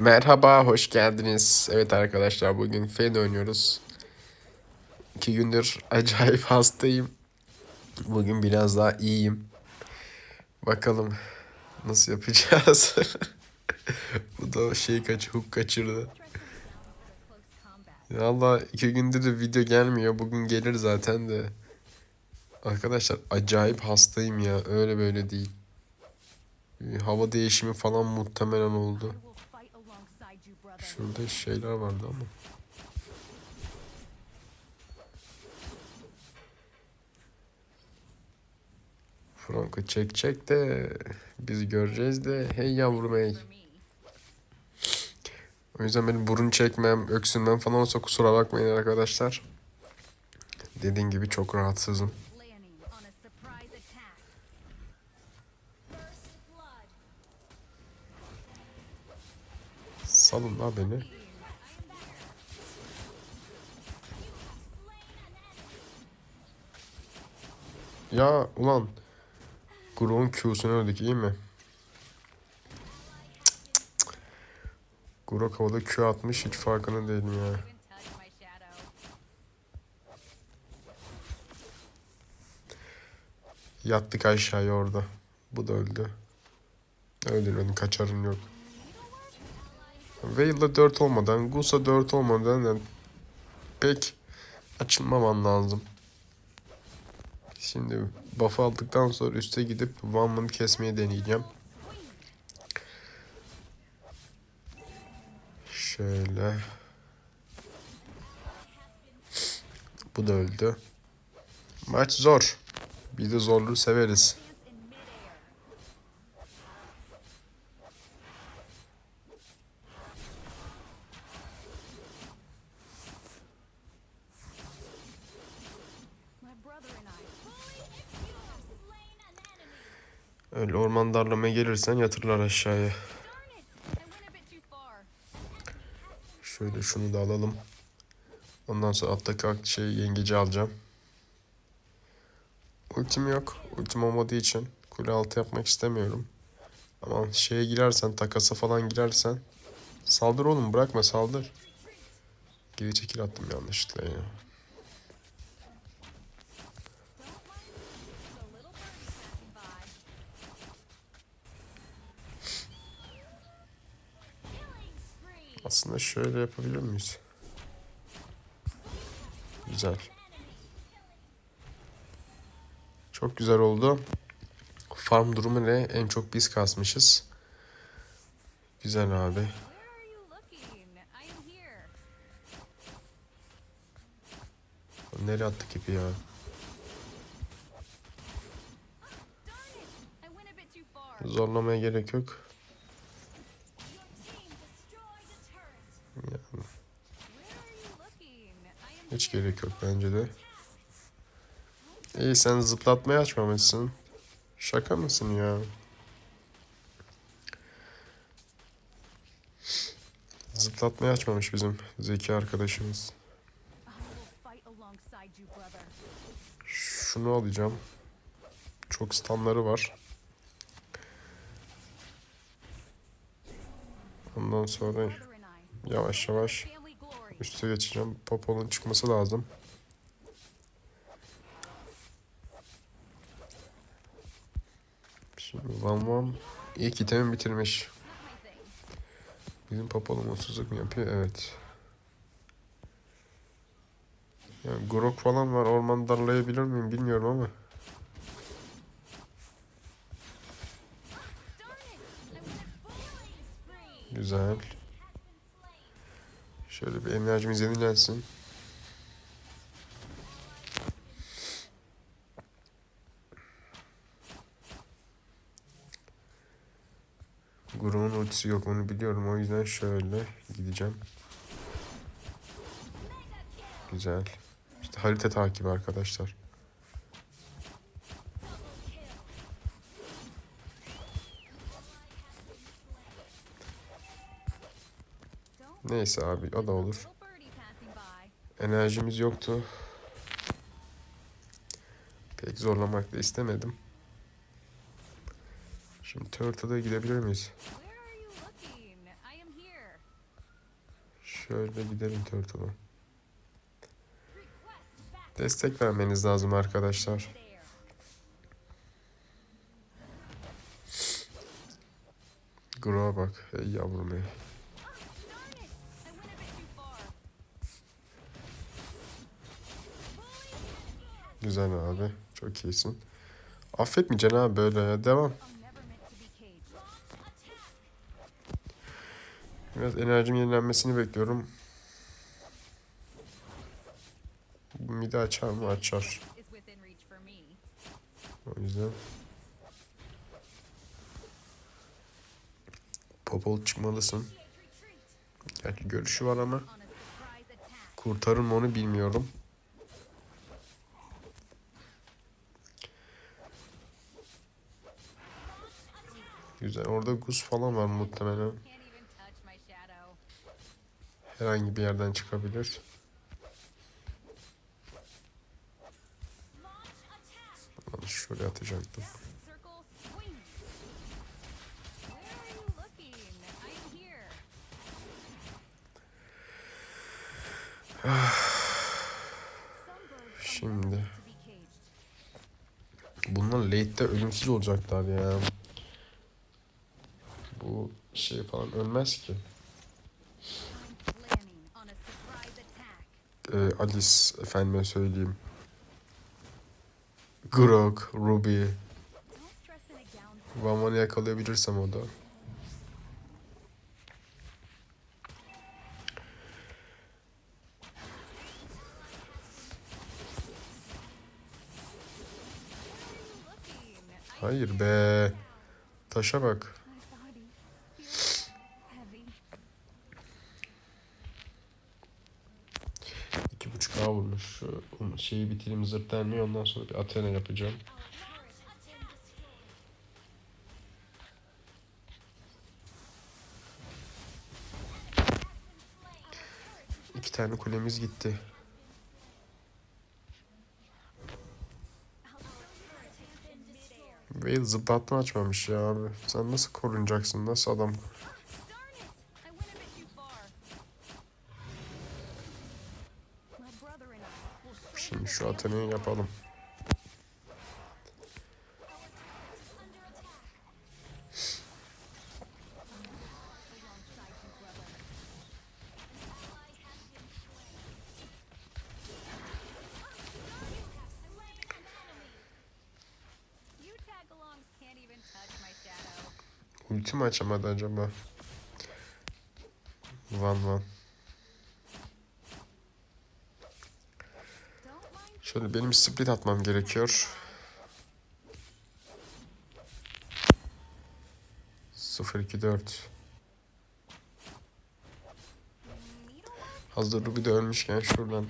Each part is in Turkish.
Merhaba, hoş geldiniz. Evet arkadaşlar bugün Fade oynuyoruz. İki gündür acayip hastayım. Bugün biraz daha iyiyim. Bakalım nasıl yapacağız. Bu da şey kaç hook kaçırdı. Valla iki gündür de video gelmiyor. Bugün gelir zaten de. Arkadaşlar acayip hastayım ya. Öyle böyle değil. Hava değişimi falan muhtemelen oldu. Şurada şeyler vardı ama. Franco çek çek de biz göreceğiz de hey yavrum hey. O yüzden benim burun çekmem, öksürmem falan olsa kusura bakmayın arkadaşlar. Dediğim gibi çok rahatsızım. Salın la beni. Ya ulan. Grok'un Q'sunu öldük iyi mi? Grok havada Q atmış hiç farkında değilim ya. Yattık aşağıya orada. Bu da öldü. Öldürmedim kaçarım yok. Veil'da 4 olmadan, Gusa 4 olmadan yani pek açılmaman lazım. Şimdi buff aldıktan sonra üste gidip One kesmeyi deneyeceğim. Şöyle. Bu da öldü. Maç zor. Biz de zorluğu severiz. Öyle orman darlamaya gelirsen yatırlar aşağıya. Şöyle şunu da alalım. Ondan sonra alttaki ak- şey yengeci alacağım. Ultim yok. Ultim olmadığı için kule altı yapmak istemiyorum. Ama şeye girersen, takasa falan girersen saldır oğlum bırakma saldır. Geri çekil attım yanlışlıkla ya. Aslında şöyle yapabilir miyiz? Güzel. Çok güzel oldu. Farm durumu ne? En çok biz kasmışız. Güzel abi. Nereye attık ipi ya? Zorlamaya gerek yok. Hiç gerek yok bence de. İyi sen zıplatmayı açmamışsın. Şaka mısın ya? Zıplatmayı açmamış bizim zeki arkadaşımız. Şunu alacağım. Çok stunları var. Ondan sonra yavaş yavaş. Üste geçeceğim. Popo'nun çıkması lazım. Şimdi Van Van ilk itemi bitirmiş. Bizim Popolu mutsuzluk mu yapıyor? Evet. Yani Grok falan var. Orman darlayabilir miyim bilmiyorum ama. Güzel. Şöyle bir enerjimiz yenilensin. Grok'un ultisi yok onu biliyorum. O yüzden şöyle gideceğim. Güzel. İşte harita takibi arkadaşlar. Neyse abi o da olur. Enerjimiz yoktu. Pek zorlamak da istemedim. Şimdi Turtle'a gidebilir miyiz? Şöyle gidelim Turtle'a. Destek vermeniz lazım arkadaşlar. Gro'a bak. Hey yavrum hey. Güzel abi. Çok iyisin. Affetmeyeceksin abi böyle. Devam. Biraz enerjim yenilenmesini bekliyorum. Midi açar mı? Açar. O yüzden. Popol çıkmalısın. Gerçi görüşü var ama kurtarır mı onu bilmiyorum. Güzel. Orada Gus falan var muhtemelen. Herhangi bir yerden çıkabilir. Lan şöyle atacaktım. Şimdi. Bunlar late'de ölümsüz olacaklar ya. Şey falan ölmez ki. Ee, Alice efendime söyleyeyim. Grok, Ruby. Van'ı yakalayabilirsem o da. Hayır be. Taşa bak. Şu şeyi bitireyim zırt. Ondan sonra bir Athena yapacağım. İki tane kulemiz gitti. Veil zıplatma açmamış ya abi. Sen nasıl korunacaksın? Nasıl adam? Touch my shadow. Ulti mi açamadı acaba? Van Van. Şöyle benim split atmam gerekiyor. 0-2-4. needle Hazır Ruby de ölmüşken şuradan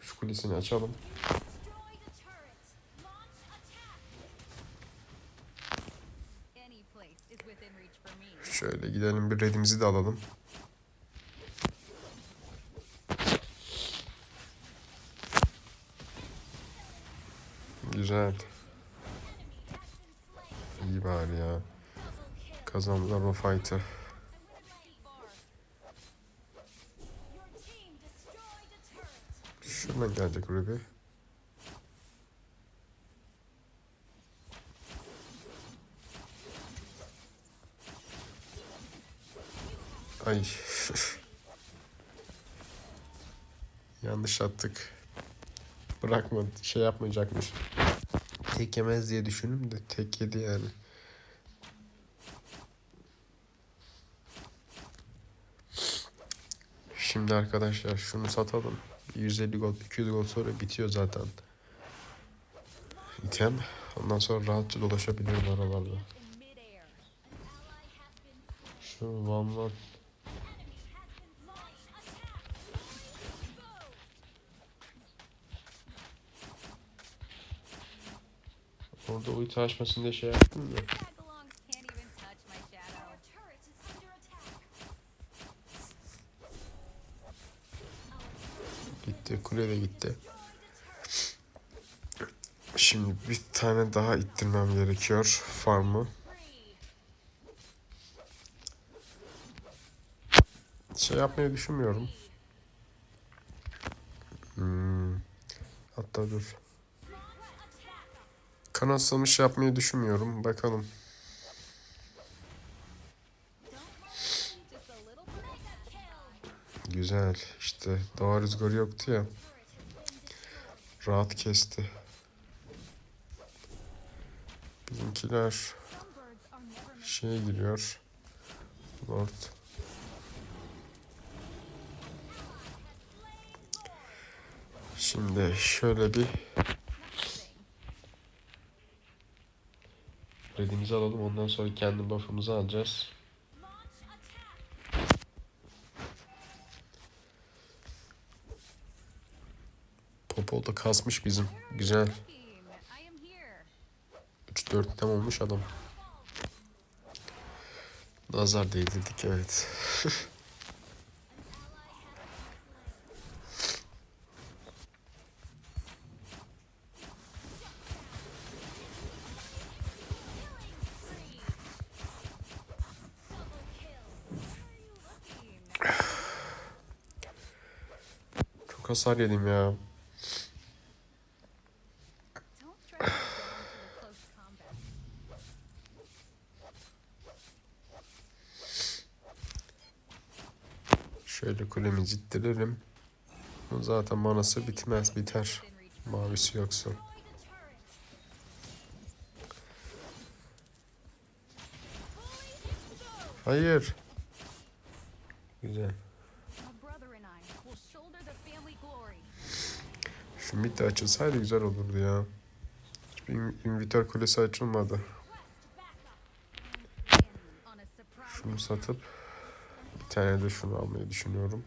şu kulesini açalım. Şöyle gidelim bir redimizi de alalım. Güzel. İyi bari ya. Kazandılar o fight'ı. Your team destroyed a turret. Şuradan gelecek Ruby. Ay. Yanlış attık. Bırakma şey yapmayacakmış. Tek yemez diye düşündüm de tek yedi yani. Şimdi arkadaşlar şunu satalım. 150 gold, 200 gold sonra bitiyor zaten. İtem. Ondan sonra rahatça dolaşabiliyorum aralarda. Şu Van Van. Ulti açmasın diye şey yaptım da. Gitti. Kule de gitti. Şimdi bir tane daha ittirmem gerekiyor farmı. Şey yapmayı düşünmüyorum. Hmm. Hatta dur. Kanat yapmayı düşünmüyorum. Bakalım. Güzel. İşte doğa rüzgarı yoktu ya. Rahat kesti. Bizimkiler şeye giriyor. Lord. Şimdi şöyle bir Redimizi alalım ondan sonra kendi buff'ımızı alacağız. Popol da kasmış bizim. Güzel. looking. I am here. 3-4 tam olmuş adam. Nazar değdirdik evet. Çok hasar yedim ya. Şöyle kulemizi ittirelim. Bu zaten manası bitmez biter. Mavisi yoksa. Hayır. Güzel. Şu mid de açılsaydı güzel olurdu ya. Hiçbir in- invitör kulesi açılmadı. Şunu satıp bir tane de şunu almayı düşünüyorum.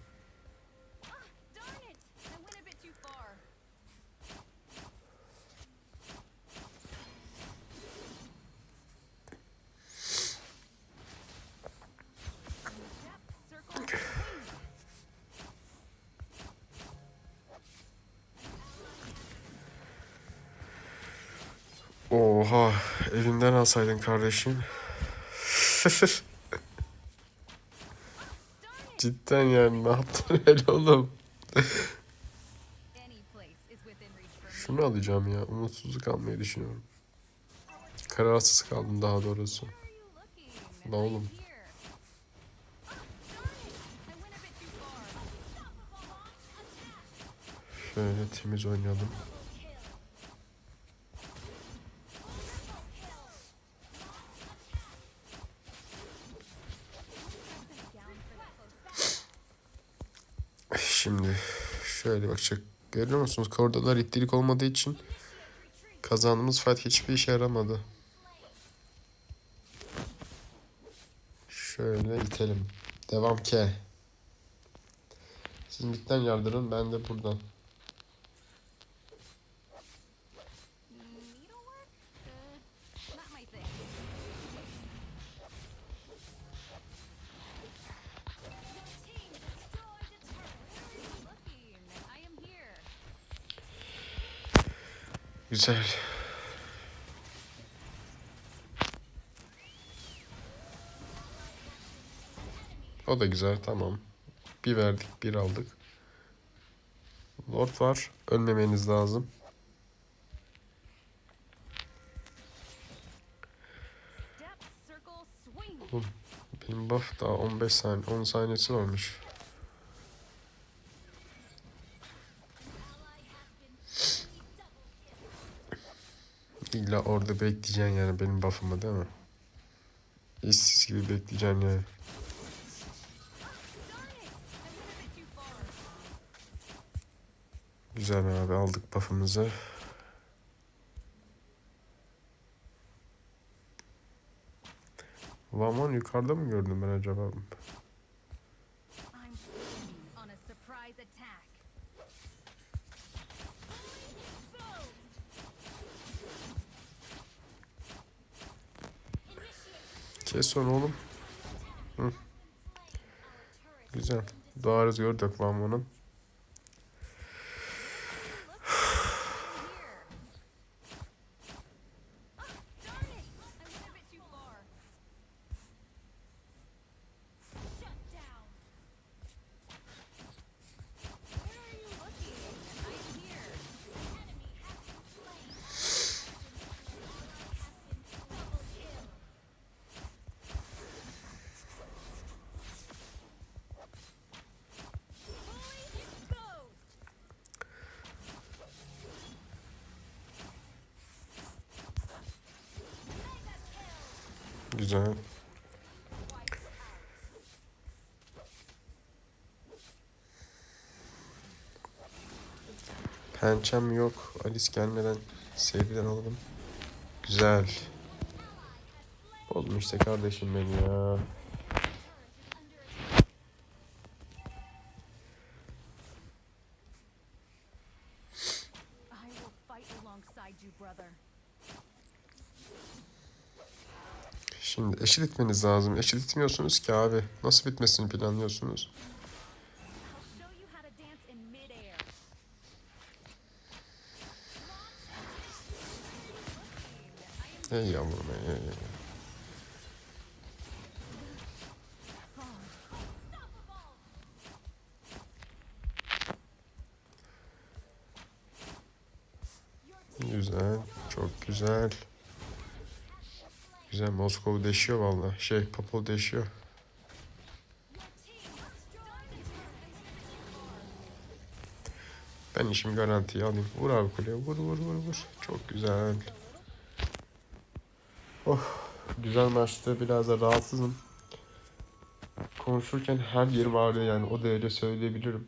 Oha elimden alsaydın kardeşim. Cidden yani ne yaptın öyle oğlum? Şunu alacağım ya. Umutsuzluk almayı düşünüyorum. Kararsız kaldım daha doğrusu. Ne oğlum? Şöyle temiz oynayalım. Şimdi şöyle bakacak. Görüyor musunuz? Kordalar ittirik olmadığı için kazandığımız fight hiçbir işe yaramadı. Şöyle itelim. Devam K. Siz midden yardırın ben de buradan. Güzel. O da güzel tamam. Bir verdik bir aldık. Lord var. Ölmemeniz lazım. Oğlum, Benim buff daha 15 saniye 10 saniyesi olmuş. İlla orada bekleyeceksin yani benim buff'ımı değil mi? İşsiz gibi bekleyeceksin yani. Güzel abi aldık buff'ımızı. Van yukarıda mı gördüm ben acaba? Kes onu oğlum. Hı. Güzel. Doğa rüzgarı dök Van Güzel. Pençem yok. Alice gelmeden seriden alalım. Güzel. Oldum işte kardeşim benim ya. Brother. Şimdi eşit etmeniz lazım. Eşit etmiyorsunuz ki abi. Nasıl bitmesini planlıyorsunuz? Ey yavrum ey. Güzel. Çok güzel. Güzel. Moskova deşiyor valla. Şey Popol deşiyor. Ben işimi garantiye alayım. Vur abi kuleye. Vur vur vur vur. Çok güzel. Oh. Güzel maçtı. Biraz da rahatsızım. Konuşurken her yerim ağrıyor yani. O derece söyleyebilirim.